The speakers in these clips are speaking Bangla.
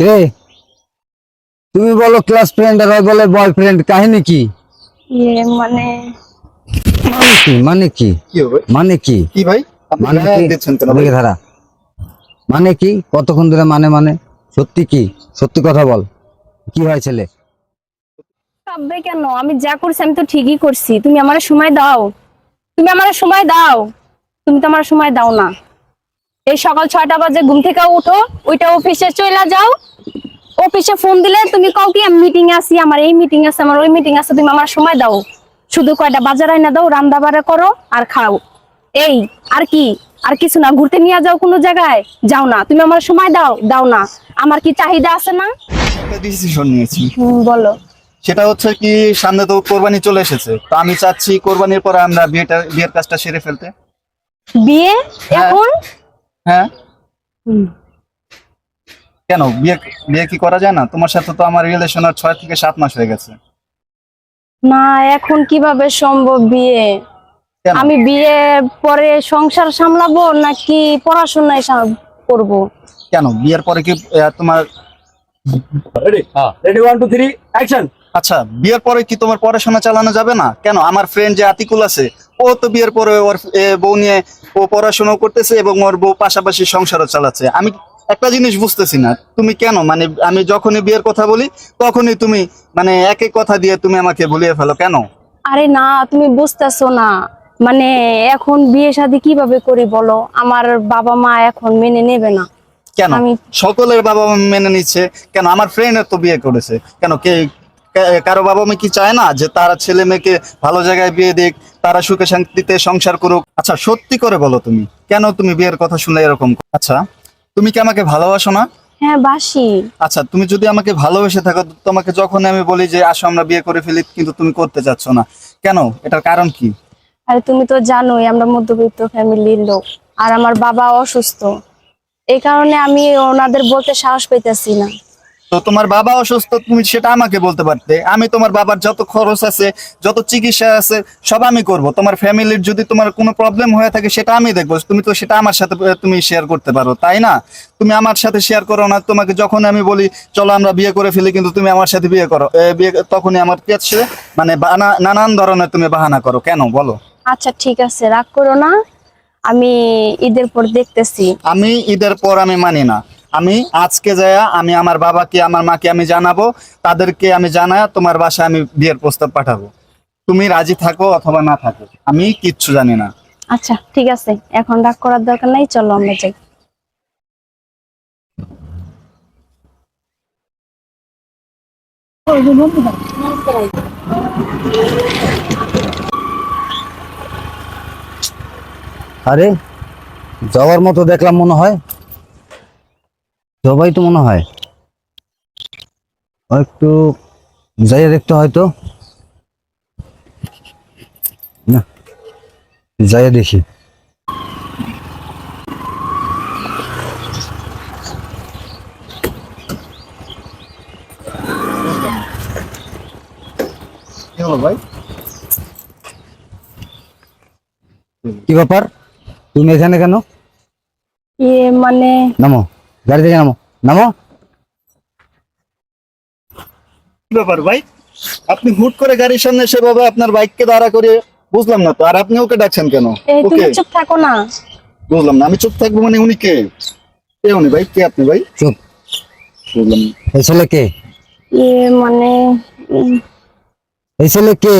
রে তুমি বলো ক্লাস ফ্রেন্ড আর ওই বলে বয়ফ্রেন্ড কাহিনী কি? ইয়ে মানে মানে কি? মানে কি? মানে কি? কি ভাই? মানে কি ধারা মানে কি? কতক্ষণ ধরে মানে মানে? সত্যি কি? সত্যি কথা বল। কি হয় ছেলে? কাঁদবে কেন? আমি যা করছি আমি তো ঠিকই করছি। তুমি আমার সময় দাও। তুমি আমার সময় দাও। তুমি তো আমার সময় দাও না। এই সকাল ছয়টা বাজে ঘুম থেকে উঠো ওইটা অফিসে চলে যাও। অফিসে ফোন দিলে তুমি কও কি আমি মিটিং আছি আমার এই মিটিং আছে আমার ওই মিটিং আছে তুমি আমার সময় দাও। শুধু কয়টা বাজার আইনা দাও রান্না বাড়া করো আর খাও। এই আর কি? আর কিছু না ঘুরতে নিয়ে যাও কোনো জায়গায়? যাও না তুমি আমার সময় দাও দাও না। আমার কি চাহিদা আছে না? ডিসিশন নিয়েছি। বলো। সেটা হচ্ছে কি সামনে তো কোরবানি চলে এসেছে। তো আমি চাচ্ছি কোরবানির পরে আমরা বিয়েটা বিয়ের কাজটা সেরে ফেলতে। বিয়ে হ্যাঁ। এখন? হ্যাঁ? কেন? বিয়ে বিয়ে কি করা যায় না? তোমার সাথে তো আমার রিলেশন আর ছয় থেকে সাত মাস হয়ে গেছে। না এখন কীভাবে সম্ভব বিয়ে? আমি বিয়ে পরে সংসার সামলাবো নাকি পড়াশোনায় করব? কেন? বিয়ের পরে কি তোমার ready ready one two three action আচ্ছা বিয়ের পরে কি তোমার পড়াশোনা চালানো যাবে না? কেন? আমার ফ্রেন্ড যে আতিকুল আছে ও তো বিয়ের পরে ওর বউ নিয়ে ও পড়াশোনা করতেছে এবং ওর বউ পাশাপাশি সংসারও চালাচ্ছে। আমি একটা জিনিস বুঝতেছি না তুমি কেন? মানে আমি যখনই বিয়ের কথা বলি তখনই তুমি মানে এক এক কথা দিয়ে তুমি আমাকে ভুলিয়ে ফেলো। কেন? আরে না তুমি বুঝতেছো না। মানে এখন বিয়ে শাদী কীভাবে করি বলো? আমার বাবা মা এখন মেনে নেবে না। কেন? সকলের বাবা মা মেনে নিচ্ছে। কেন? আমার ফ্রেন্ডের তো বিয়ে করেছে। কেন? কে- কারও বাবা মা কি চায় না যে তারা ছেলে মেয়েকে ভালো জায়গায় বিয়ে দিক তারা সুখে শান্তিতে সংসার করুক? আচ্ছা সত্যি করে বলো তুমি কেন তুমি বিয়ের কথা শুনলে এরকম আচ্ছা তুমি কি আমাকে ভালোবাসো না? হ্যাঁ বাসি। আচ্ছা তুমি যদি আমাকে ভালোবেসে থাকো তোমাকে যখন আমি বলি যে আসো আমরা বিয়ে করে ফেলি কিন্তু তুমি করতে চাচ্ছ না। কেন? এটার কারণ কি? আরে তুমি তো জানোই আমরা মধ্যবিত্ত ফ্যামিলির লোক আর আমার বাবা অসুস্থ। এই কারণে আমি ওনাদের বলতে সাহস পেতেছি না। তো তোমার বাবা অসুস্থ তুমি সেটা আমাকে বলতে পারতে। আমি তোমার বাবার যত খরচ আছে যত চিকিৎসা আছে সব আমি করব। তোমার ফ্যামিলির যদি তোমার কোনো প্রবলেম হয়ে থাকে সেটা আমি দেখব। তুমি তো সেটা আমার সাথে তুমি শেয়ার করতে পারো তাই না? তুমি আমার সাথে শেয়ার করো না। তোমাকে যখন আমি বলি চলো আমরা বিয়ে করে ফেলি কিন্তু তুমি আমার সাথে বিয়ে করো বিয়ে তখনই আমার কাছে মানে নানান ধরনের তুমি বাহানা করো। কেন? বলো। আচ্ছা ঠিক আছে। রাগ করো না। আমি ঈদের পর দেখতেছি। আমি ঈদের পর আমি মানি না। আমি আজকে যায়া আমি আমার বাবাকে আমার মাকে আমি জানাব তাদেরকে আমি জানায় তোমার বাসায় আমি বিয়ের প্রস্তাব পাঠাবো। তুমি রাজি থাকো অথবা না থাকো আমি কিচ্ছু জানি না। আচ্ছা ঠিক আছে এখন রাগ করার দরকার নাই চলো আমরা যাই। আরে যাওয়ার মতো দেখলাম মনে হয়। সবাই তো মনে হয় একটু যাইয়ে দেখতে হয়তো না যাইয়ে দেখি। ভাই? কি ব্যাপার? তুমি এখানে কেন? ইয়ে মানে নামো। গাড়ি থেকে নামো। নামো ব্যাপার ভাই? আপনি হুট করে গাড়ির সামনে সেভাবে আপনার বাইককে দাঁড়া করে বুঝলাম না তো আর আপনি ওকে ডাকছেন কেন? এই তুমি চুপ থাকো না। বুঝলাম না আমি চুপ থাকব মানে উনি কে? কে উনি ভাই? কে আপনি ভাই? চুপ। বুঝলাম। এই ছেলে কে? মানে এই ছেলে কে?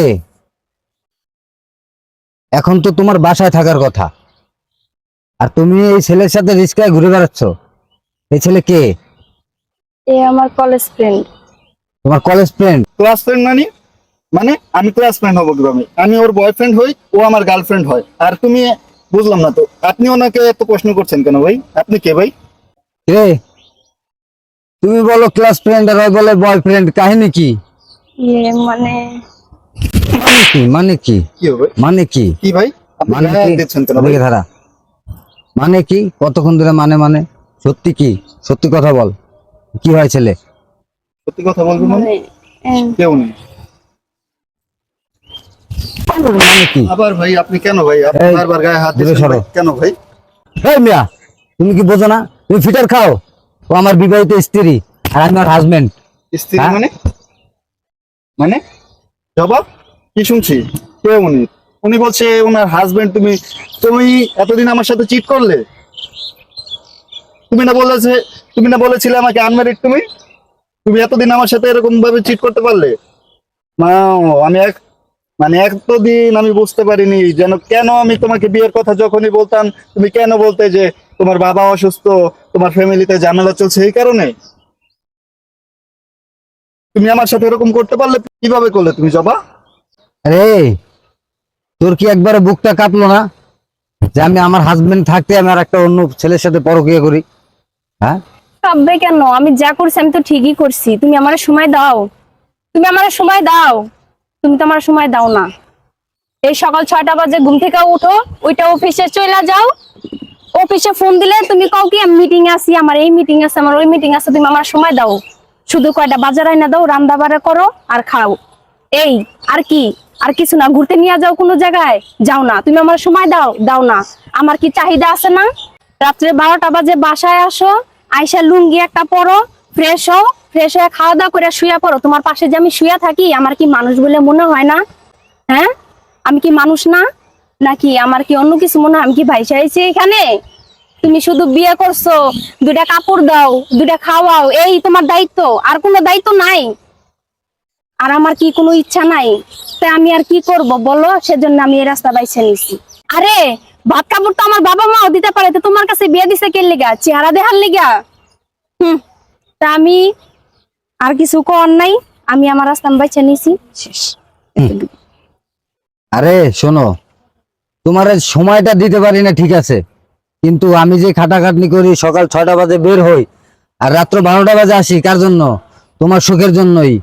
এখন তো তোমার বাসায় থাকার কথা। আর তুমি এই ছেলের সাথে রিস্কায় ঘুরে বেড়াচ্ছ। এই ছেলে কে? এ আমার কলেজ ফ্রেন্ড তোমার কলেজ ফ্রেন্ড ক্লাস ফ্রেন্ড মানে? মানে আমি ক্লাস ফ্রেন্ড হব কীভাবে? আমি ওর বয়ফ্রেন্ড হই ও আমার গার্লফ্রেন্ড হয়। আর তুমি বুঝলাম না তো। আপনি ওনাকে এত প্রশ্ন করছেন কেন ভাই? আপনি কে ভাই? রে তুমি বলো ক্লাস ফ্রেন্ড আর ওই বলে বয়ফ্রেন্ড কাহিনী কি? ইয়ে মানে মানে কি? মানে কি? কি হবে? মানে কি? কি ভাই? মানে কি? হাত দিচ্ছেন কেন ভাই? ধারা। মানে কি? কতক্ষণ ধরে মানে মানে? সত্যি কি? সত্যি কথা বল। কি হয় ছেলে? সত্যি কথা বলব মানে? কেউ নেই। মানে কি? আবার ভাই আপনি কেন ভাই? আপনি বারবার গায়ে হাত দিচ্ছেন কেন ভাই? এই মিয়া তুমি কি বোঝো না? তুমি ফিটার খাও। ও আমার বিবাহিত স্ত্রী আর আমি ওর হাজবেন্ড স্ত্রী হ্যাঁ? মানে? মানে? জবাব কি শুনছি? কে উনি উনি বলছে ওনার হাজবেন্ড তুমি তুমি এতদিন আমার সাথে চিট করলে? তুমি না বলেছে, তুমি না বলেছিলে আমাকে আনম্যারিড তুমি? তুমি এতদিন আমার সাথে এরকম ভাবে চিট করতে পারলে? না আমি এক মানে এতদিন আমি বুঝতে পারিনি যেন কেন আমি তোমাকে বিয়ের কথা যখনই বলতাম, তুমি কেন বলতে যে তোমার বাবা অসুস্থ, তোমার ফ্যামিলিতে ঝামেলা চলছে এই কারণে? তুমি আমার সাথে এরকম করতে পারলে কীভাবে করলে তুমি, জবা? আরে, তোর কি একবারে বুকটা কাঁপলো না? যে আমি আমার হাজবেন্ড থাকতে আমি আর একটা অন্য ছেলের সাথে পরকিয়া করি। হ্যাঁ? কেন? আমি যা করছি, আমি তো ঠিকই করছি। তুমি আমার সময় দাও। তুমি আমার সময় দাও। তুমি তো আমার সময় দাও না। এই সকাল ছয়টা বাজে ঘুম থেকে উঠো, ওইটা অফিসে চলে যাও। অফিসে ফোন দিলে তুমি কাউ কি মিটিং আছি, আমার এই মিটিং আছে, আমার ওই মিটিং আছে, তুমি আমার সময় দাও। শুধু কয়টা বাজার আইনা দাও, রান্না বাড়া করো আর খাও। এই, আর কি? আর কিছু না, ঘুরতে নিয়ে যাও কোনো জায়গায়। যাও না, তুমি আমার সময় দাও দাও না। আমার কি চাহিদা আছে না? রাত্রে বারোটা বাজে বাসায় আসো আইসা লুঙ্গি একটা পরো ফ্রেশ হও ফ্রেশ হয়ে খাওয়া দাওয়া করে শুয়ে পড়ো। তোমার পাশে যে আমি শুয়ে থাকি, আমার কি মানুষ বলে মনে হয় না? হ্যাঁ? আমি কি মানুষ না? নাকি আমার কি অন্য কিছু মনে হয়? আমি কি ভাই চাইছি এখানে? তুমি শুধু বিয়ে করছ দুটা কাপড় দাও দুটা খাওয়াও, এই তোমার দায়িত্ব। আর কোনো দায়িত্ব নাই। আর আমার কি কোনো ইচ্ছা নাই? তাই আমি আর কি করব বলো? সেজন্য আমি এই রাস্তা বাইছে নিছি। আরে ভাত কাপড় তো আমার বাবা মাও দিতে পারে, তো তোমার কাছে বিয়ে দিছে কে লিগা? চেহারা দেখার লিগা? তা আমি আর কিছু কর নাই, আমি আমার রাস্তা বাইছে নিছি। আরে, শোনো, তোমার সময়টা দিতে পারি না, ঠিক আছে। কিন্তু আমি যে খাটাখাটনি করি, সকাল ছয়টা বাজে বের হই, আর রাত্র বারোটা বাজে আসি, কার জন্য? তোমার সুখের জন্যই।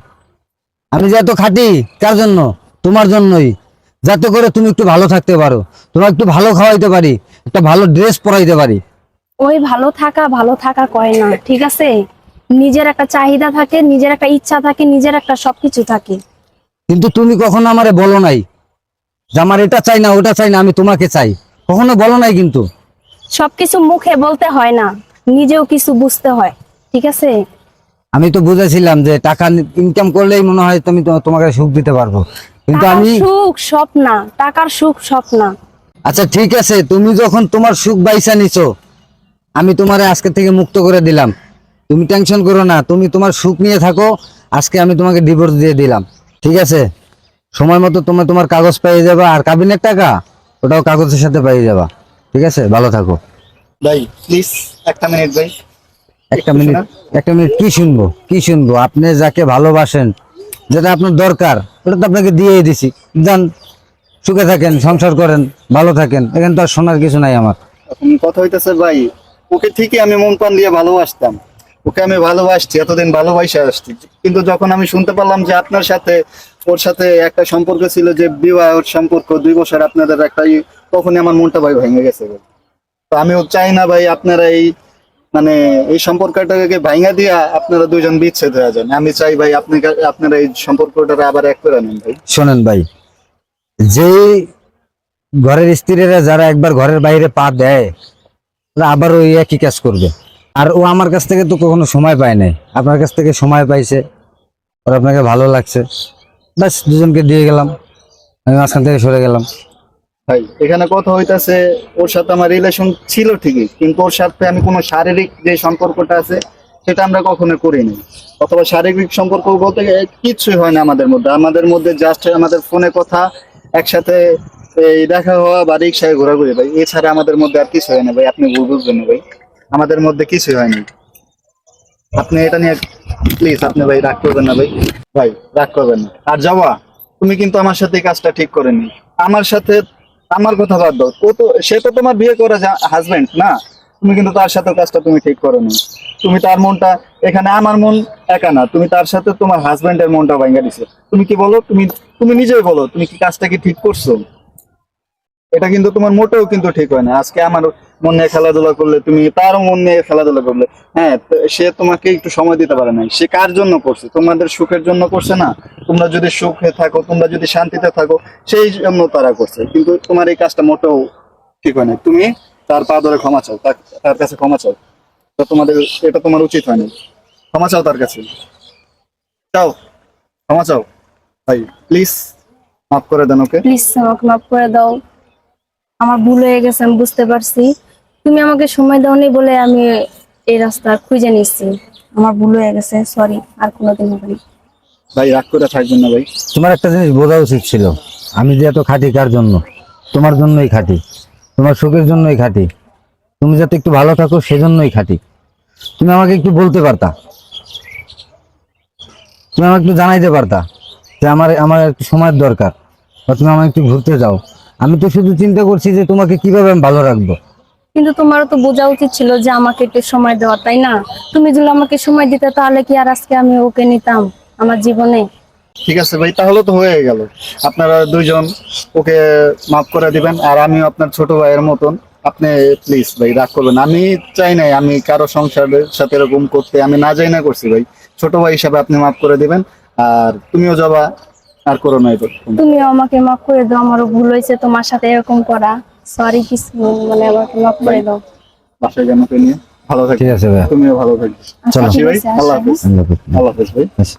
আমি যে এত খাটি, কার জন্য? তোমার জন্যই। যাতে করে তুমি একটু ভালো থাকতে পারো। তোমার একটু ভালো খাওয়াইতে পারি একটা ভালো ড্রেস পরাইতে পারি। ওই ভালো থাকা ভালো থাকা কয় না ঠিক আছে? নিজের একটা চাহিদা থাকে নিজের একটা ইচ্ছা থাকে নিজের একটা সবকিছু থাকে। কিন্তু তুমি কখনো আমারে বলো নাই যে আমার এটা চাই না ওটা চাই না আমি তোমাকে চাই। কখনো বলো নাই কিন্তু। সবকিছু মুখে বলতে হয় না নিজেও কিছু বুঝতে হয় ঠিক আছে? আমি তো বুঝেছিলাম যে টাকা ইনকাম করলেই মনে হয় তুমি তোমাকে সুখ দিতে পারব। কিন্তু আমি সুখ স্বপ্ন টাকার সুখ স্বপ্ন। আচ্ছা ঠিক আছে তুমি যখন তোমার সুখ বাইসা নিছো আমি তোমারে আজকে থেকে মুক্ত করে দিলাম। তুমি টেনশন করো না তুমি তোমার সুখ নিয়ে থাকো আজকে আমি তোমাকে ডিভোর্স দিয়ে দিলাম। ঠিক আছে? সময় মতো তোমার তোমার কাগজ পেয়ে যাবা আর কাবিনের টাকা ওটাও কাগজের সাথে পেয়ে যাবা। ঠিক আছে? ভালো থাকো। ভাই প্লিজ একটা মিনিট ভাই। একটা মিনিট একটা মিনিট, কি শুনব কি শুনব? আপনি যাকে ভালোবাসেন, যেটা আপনার দরকার, ওটা তো আপনাকে দিয়েই দিছি। যান, সুখে থাকেন, সংসার করেন, ভালো থাকেন। এখানে তো আর শোনার কিছু নাই আমার। কথা হইতেছে, ভাই, ওকে ঠিকই আমি মন প্রাণ দিয়ে ভালোবাসতাম। ওকে আমি ভালোবাসছি, এতদিন ভালোবাসে আসছি। কিন্তু যখন আমি শুনতে পারলাম যে আপনার সাথে, ওর সাথে একটা সম্পর্ক ছিল যে বিবাহের সম্পর্ক, দুই বছর আপনাদের একটা তখনই আমার মনটা ভাই ভেঙে গেছে তো আমিও চাই না, ভাই, আপনারা এই মানে এই সম্পর্কটাকে ভাঙা দিয়া আপনারা দুইজন বিচ্ছেদ হয়ে যান। আমি চাই ভাই আপনি আপনারা এই সম্পর্কটা আবার এক করে নেন ভাই। শোনেন ভাই যে ঘরের স্ত্রীরা যারা একবার ঘরের বাইরে পা দেয় আবার ওই একই কাজ করবে। আর ও আমার কাছ থেকে তো কখনো সময় পায় নাই। আপনার কাছ থেকে সময় পাইছে, ওর আপনাকে ভালো লাগছে। ব্যাস, দুজনকে দিয়ে গেলাম। আমি মাঝখান থেকে সরে গেলাম। ভাই, এখানে কথা হইতাছে, ওর সাথে আমার রিলেশন ছিল ঠিকই, কিন্তু ওর সাথে আমি কোনো শারীরিক যে সম্পর্কটা আছে, সেটা আমরা কখনো করিনি। অথবা শারীরিক সম্পর্ক বলতে কিছুই হয় না আমাদের মধ্যে। আমাদের মধ্যে জাস্ট আমাদের ফোনে কথা, একসাথে এই দেখা হওয়া বা রিক্সায় ঘোরাঘুরি, ভাই, এছাড়া আমাদের মধ্যে আর কিছু হয় না, ভাই, আপনি বুঝবেন ভাই। আমাদের মধ্যে কিছুই হয়নি আপনি এটা নিয়ে প্লিজ আপনি ভাই রাগ করবেন না, ভাই। ভাই, রাগ করবেন না। আর যাওয়া তুমি কিন্তু আমার সাথে কাজটা ঠিক করেনি। আমার সাথে আমার কথা বাদ দাও। ও তো, সে তো তোমার বিয়ে করে হাজবেন্ড না? তুমি কিন্তু তার সাথে কাজটা তুমি ঠিক করো করোনি। তুমি তার মনটা, এখানে আমার মন একা না, তুমি তার সাথে তোমার হাজবেন্ডের মনটা ভাঙা দিছে। তুমি কি বলো? তুমি তুমি নিজেই বলো, তুমি কি কাজটা কি ঠিক করছ? এটা কিন্তু তোমার মোটেও কিন্তু ঠিক হয় না। আজকে আমার মন নিয়ে খেলাধুলা করলে, তুমি তারও মন নিয়ে খেলাধুলা করলে। হ্যাঁ সে তোমাকে একটু সময় দিতে পারে না সে কার জন্য করছে? তোমাদের সুখের জন্য করছে না? তোমরা যদি সুখে থাকো, তোমরা যদি শান্তিতে থাকো, সেই জন্য তারা করছে। কিন্তু তোমার এই কাজটা মোটেও ঠিক হয় না তুমি তার পা ধরে ক্ষমা চাও, তার- কাছে ক্ষমা চাও। তো তোমাদের, এটা তোমার উচিত হয়নি ক্ষমা চাও তার কাছে। চাও? ক্ষমা চাও? ভাই প্লিজ মাফ করে দেন ওকে প্লিজ আমাকে মাফ করে দাও। আমার ভুল হয়ে গেছে, আমি বুঝতে পারছি। তুমি আমাকে সময় দাওনি বলে আমি এই রাস্তা খুঁজে নিচ্ছি আমার ভুল হয়ে গেছে সরি আর কোনোদিন হবে না। ভাই রাগ করে থাকবেন না ভাই। তোমার একটা জিনিস বোঝা উচিত ছিল। আমি যে এত খাটি কার জন্য? তোমার জন্যই খাটি। তোমার সুখের জন্যই খাটি। তুমি যাতে একটু ভালো থাকো সেজন্যই খাটি। তুমি আমাকে একটু বলতে পারতা? তুমি আমাকে একটু জানাইতে পারতা যে আমার আমার একটু সময়ের দরকার? বা তুমি আমাকে একটু ঘুরতে যাও। আমি তো শুধু চিন্তা করছি যে তোমাকে কীভাবে আমি ভালো রাখব? কিন্তু তোমারও তো বোঝা উচিত ছিল যে আমাকে একটু সময় দেওয়া তাই না? তুমি যদি আমাকে সময় দিতে তাহলে কি আর আজকে আমি ওকে নিতাম আমার জীবনে? ঠিক আছে ভাই তাহলে তো হয়ে গেল। আপনারা দুইজন ওকে মাফ করে দিবেন আর আমিও আপনার ছোট ভাইয়ের মতন। আপনি প্লিজ ভাই রাগ করবেন আমি চাই নাই আমি কারও সংসারের সাথে এরকম করতে আমি না যাই না করছি ভাই। ছোট ভাই হিসাবে আপনি মাফ করে দিবেন আর তুমিও যাবা আর করো না তুমিও আমাকে মাফ করে দাও আমারও ভুল হয়েছে তোমার সাথে এরকম করা। সরি কিছু মানে আমাকে মাফ করে দাও। বাসায় জানাতে নিয়ে? ভালো থাকি। ঠিক আছে ভাইয়া। তুমিও ভালো থাকি। আচ্ছা চলো। ভাই আল্লাহ হাফেজ। হাফিজ আল্লাহ হাফেজ। হাফিজ ভাই। আচ্ছা।